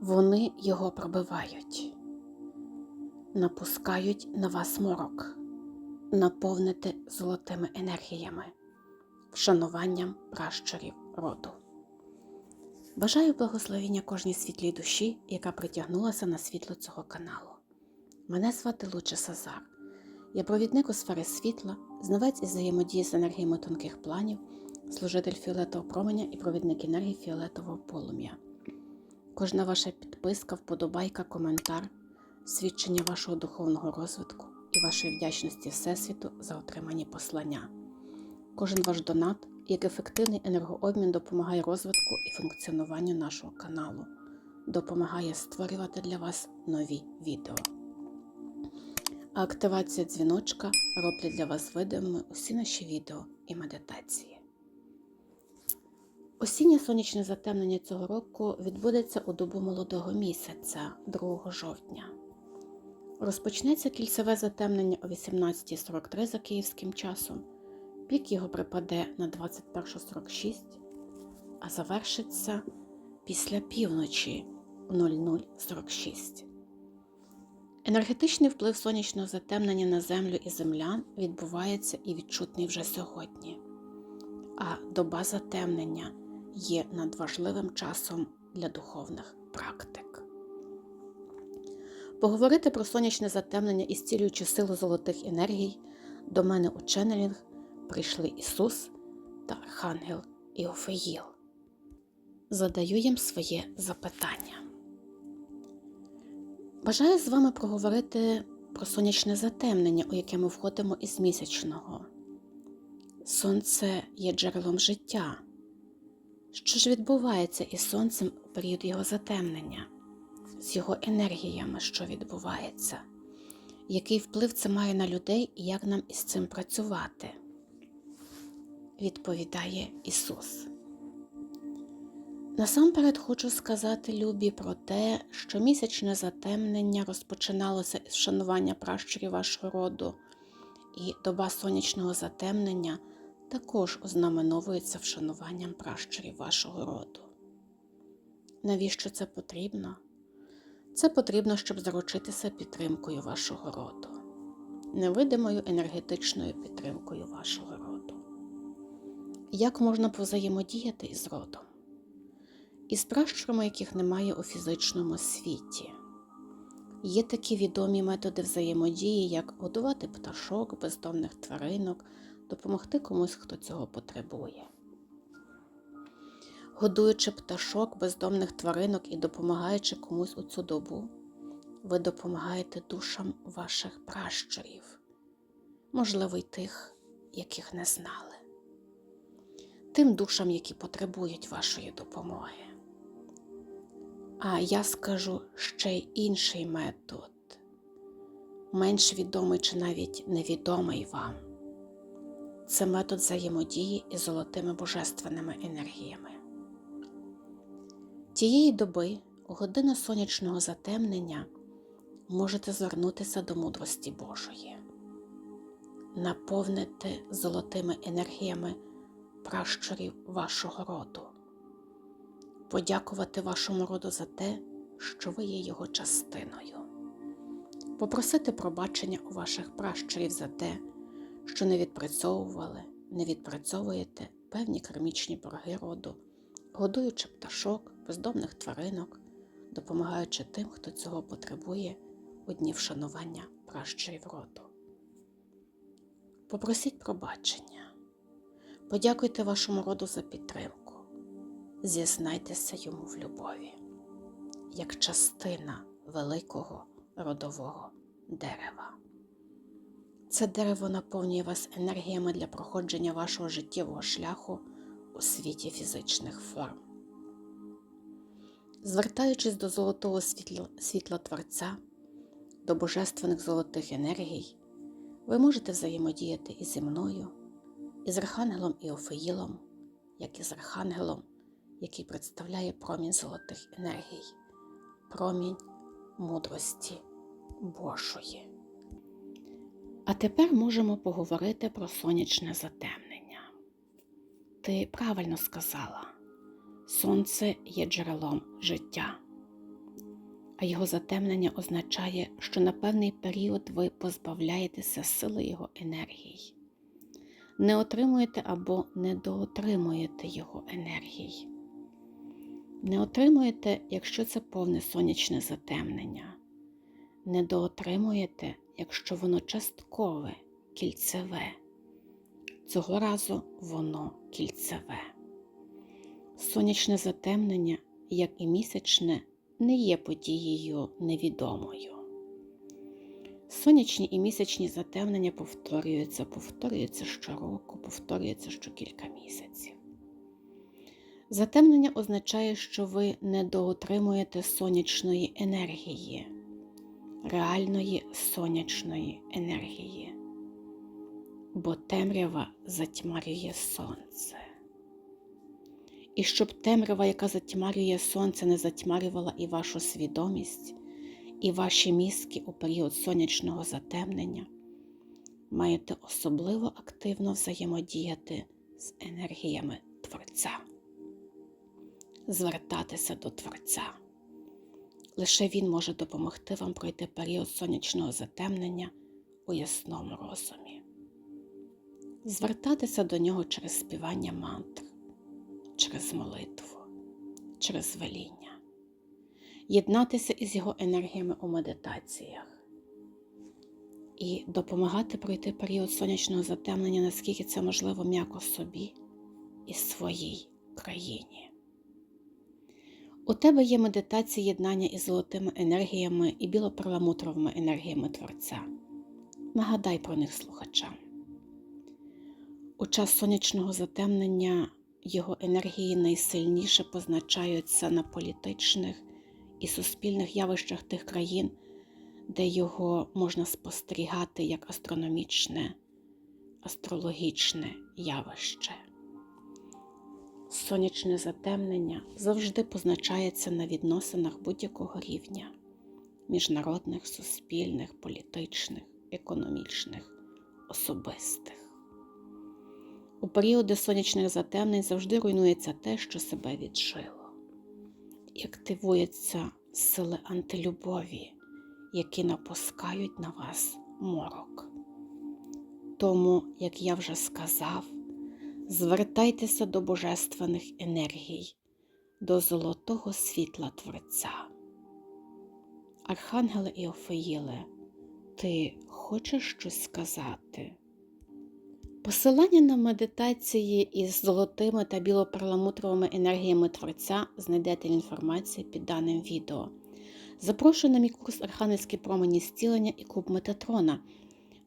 Вони його пробивають, напускають на вас морок, наповнити золотими енергіями, вшануванням пращурів роду. Бажаю благословення кожній світлій душі, яка притягнулася на світло цього каналу. Мене звати Луча Сазар. Я провідник у сфери світла, знавець із взаємодії з енергіями тонких планів, служитель фіолетового променя і провідник енергії фіолетового полум'я. Кожна ваша підписка, вподобайка, коментар, свідчення вашого духовного розвитку і вашої вдячності Всесвіту за отримані послання. Кожен ваш донат як ефективний енергообмін допомагає розвитку і функціонуванню нашого каналу, допомагає створювати для вас нові відео. А активація дзвіночка роблять для вас видимими усі наші відео і медитації. Осіннє сонячне затемнення цього року відбудеться у добу молодого місяця 2 жовтня. Розпочнеться кільцеве затемнення о 18.43 за київським часом. Пік його припаде на 21.46, а завершиться після півночі 00.46. Енергетичний вплив сонячного затемнення на Землю і землян відбувається і відчутний вже сьогодні. А доба затемнення є надважливим часом для духовних практик. Поговорити про сонячне затемнення і зцілюючи силу золотих енергій до мене у ченнелінг прийшли Ісус та Архангел Іофеїл. Задаю їм своє запитання. Бажаю з вами проговорити про сонячне затемнення, у яке ми входимо із місячного. Сонце є джерелом життя. Що ж відбувається із сонцем у період його затемнення, з його енергіями, що відбувається? Який вплив це має на людей і як нам із цим працювати? Відповідає Ісус. Насамперед хочу сказати Любі про те, що місячне затемнення розпочиналося із вшанування пращурів вашого роду, і доба сонячного затемнення також ознаменовується вшануванням пращурів вашого роду. Навіщо це потрібно? Це потрібно, щоб заручитися підтримкою вашого роду, невидимою енергетичною підтримкою вашого роду. Як можна повзаємодіяти із родом? Із пращурами, яких немає у фізичному світі. Є такі відомі методи взаємодії, як годувати пташок, бездомних тваринок, допомогти комусь, хто цього потребує. Годуючи пташок, бездомних тваринок і допомагаючи комусь у цю добу, ви допомагаєте душам ваших пращурів, можливо, й тих, яких не знали, тим душам, які потребують вашої допомоги. А я скажу ще й інший метод, менш відомий чи навіть невідомий вам. Це метод взаємодії із золотими божественними енергіями. Тієї доби, у годину сонячного затемнення, можете звернутися до мудрості Божої, наповнити золотими енергіями пращурів вашого роду. Подякувати вашому роду за те, що ви є його частиною, попросити пробачення у ваших пращурів за те, що не відпрацьовували, не відпрацьовуєте певні кармічні борги роду, годуючи пташок, бездомних тваринок, допомагаючи тим, хто цього потребує у дні вшанування пращурів роду. Попросіть пробачення, подякуйте вашому роду за підтримку зізнайтеся йому в любові, як частина великого родового дерева. Це дерево наповнює вас енергіями для проходження вашого життєвого шляху у світі фізичних форм. Звертаючись до золотого світла, світла Творця, до божественних золотих енергій, ви можете взаємодіяти і зі мною, і з Архангелом Іофеїлом, як і з Архангелом який представляє промінь золотих енергій, промінь мудрості Божої. А тепер можемо поговорити про сонячне затемнення. Ти правильно сказала, сонце є джерелом життя. а його затемнення означає, що на певний період ви позбавляєтеся сили його енергії, не отримуєте або недоотримуєте його енергії. Не отримуєте, якщо це повне сонячне затемнення, недоотримуєте, якщо воно часткове, кільцеве. Цього разу воно кільцеве. Сонячне затемнення, як і місячне, не є подією невідомою. Сонячні і місячні затемнення повторюються, повторюються щороку, повторюються щокілька місяців. Затемнення означає, що ви недоотримуєте сонячної енергії, реальної сонячної енергії, бо темрява затьмарює сонце. І щоб темрява, яка затьмарює сонце, не затьмарювала і вашу свідомість, і ваші мізки у період сонячного затемнення, маєте особливо активно взаємодіяти з енергіями Творця, звертатися до Творця. Лише Він може допомогти вам пройти період сонячного затемнення у ясному розумі, звертатися до нього через співання мантр через молитву, через веління, єднатися із його енергіями у медитаціях. І допомагати пройти період сонячного затемнення, наскільки це можливо м'яко собі і своїй країні. У тебе є медитація єднання із золотими енергіями і білоперламутровими енергіями Творця. Нагадай про них слухачам. У час сонячного затемнення його енергії найсильніше позначаються на політичних і суспільних явищах тих країн, де його можна спостерігати як астрономічне, астрологічне явище. Сонячне затемнення завжди позначається на відносинах будь-якого рівня міжнародних, суспільних, політичних, економічних, особистих. У періоди сонячних затемнень завжди руйнується те, що себе віджило, і активуються сили антилюбові, які напускають на вас морок. Тому, як я вже сказав, звертайтеся до божественних енергій, до золотого світла Творця. Архангеле Іофеїле, ти хочеш щось сказати? Посилання на медитації із золотими та білоперламутровими енергіями Творця знайдете в інформації під даним відео. Запрошую на мій курс Архангельські промені зцілення і клуб Метатрона,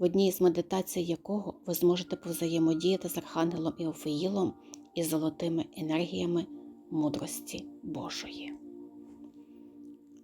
в одній з медитацій якого ви зможете повзаємодіяти з Архангелом Іофеїлом і золотими енергіями мудрості Божої.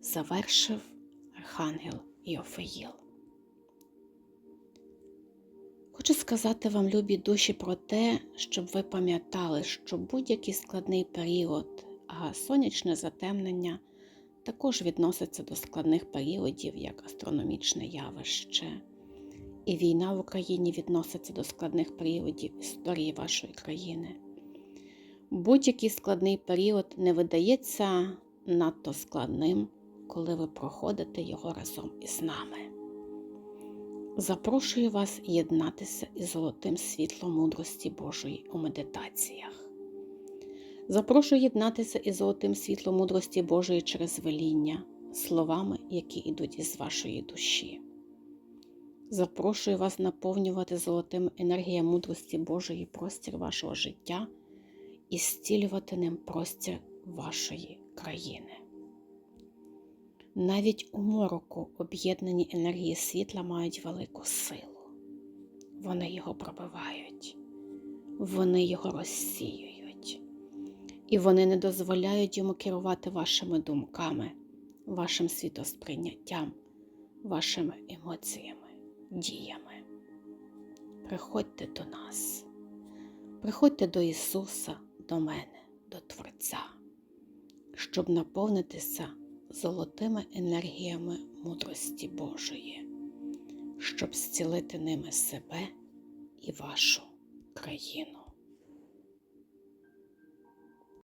Завершив Архангел Іофеїл. Хочу сказати вам, любі душі, про те, щоб ви пам'ятали, що будь-який складний період, а сонячне затемнення також відноситься до складних періодів як астрономічне явище. І війна в Україні відноситься до складних періодів історії вашої країни. Будь-який складний період не видається надто складним, коли ви проходите його разом із нами. Запрошую вас єднатися із золотим світлом мудрості Божої у медитаціях. Запрошую єднатися із золотим світлом мудрості Божої через веління, словами, які йдуть із вашої душі. Запрошую вас наповнювати золотим енергією мудрості Божої простір вашого життя і зцілювати ним простір вашої країни. Навіть у мороку об'єднані енергії світла мають велику силу. Вони його пробивають, вони його розсіюють, і вони не дозволяють йому керувати вашими думками, вашим світосприйняттям, вашими емоціями, діями. Приходьте до нас, приходьте до Ісуса, до мене, до Творця, щоб наповнитися золотими енергіями мудрості Божої, щоб зцілити ними себе і вашу країну.